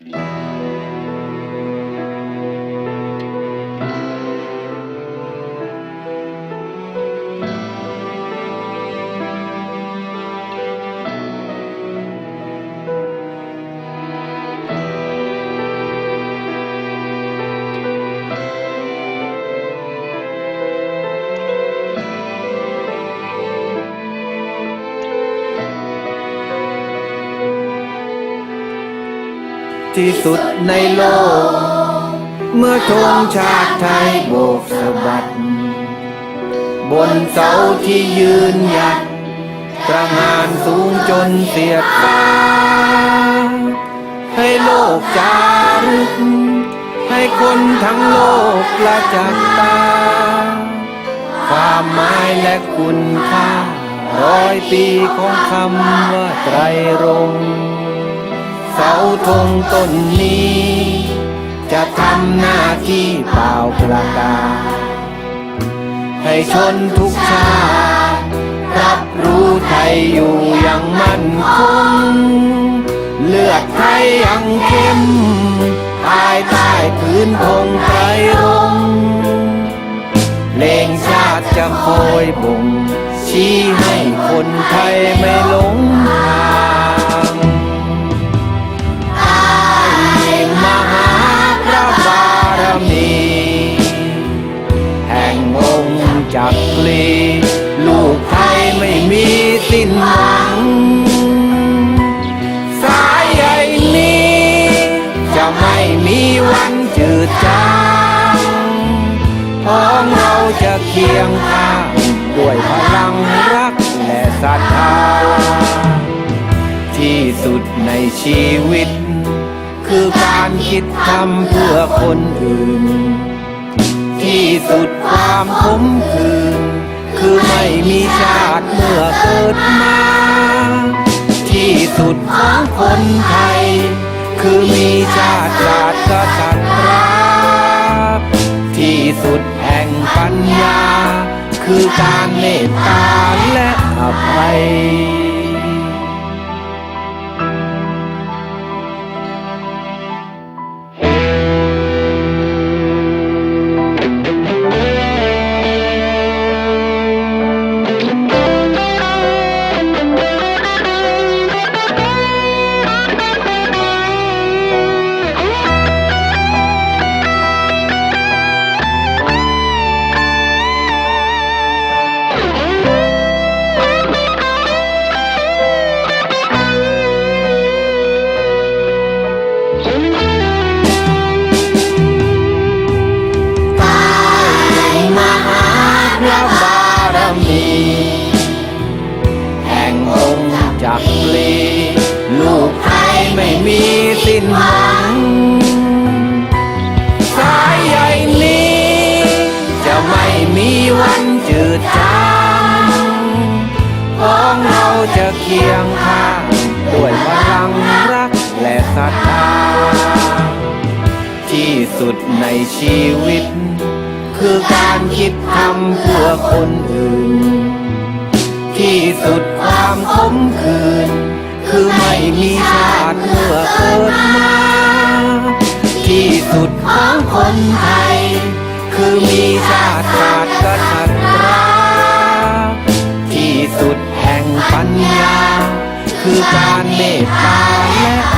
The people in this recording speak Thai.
Yeah. ที่สุดในโลก เมื่อธงชาติไทยโบกสะบัด บนเสาที่ยืนหยัดตระหานสูงจนเสียดฟ้า ให้โลกจารึก ให้คนทั้งโลกประจักษ์ตา ความหมายและคุณค่าร้อยปีของคำว่าไตรรงค์ เสาธงต้นนี้ จะทำหน้าที่เปล่าประกาศให้ชนทุกชาติรับรู้ไทยอยู่อย่างมั่นคงเลือดไทยยังเข้มภายใต้พื้นธงไตรรงเพลงชาติจะคอยบ่ง สิ้นหวัง สายใยนี้ จะไม่มีวันจืดจางพ้องเราจะเคียงข้างด้วยพลังรักและศรัทธา ที่สุดในชีวิต คือการคิดทำเพื่อคนอื่น ที่สุดความขมขื่น คือไม่มีชาติเมื่อเกิดมา ที่สุดของคนไทย คือมีชาติศาสตร์กษัตริย์รักที่สุดแห่งปัญญา คือการเมตตาและอภัย ศรัทธา ที่สุดในชีวิต คือการคิดทำเพื่อคนอื่น ที่สุดความขมขื่นคือไม่มีชาติเมื่อเกิดมา ที่สุดของคนไทย คือมีชาติศาสตร์กษัตริย์รักที่สุดแห่งปัญญา คือการเมตตาและ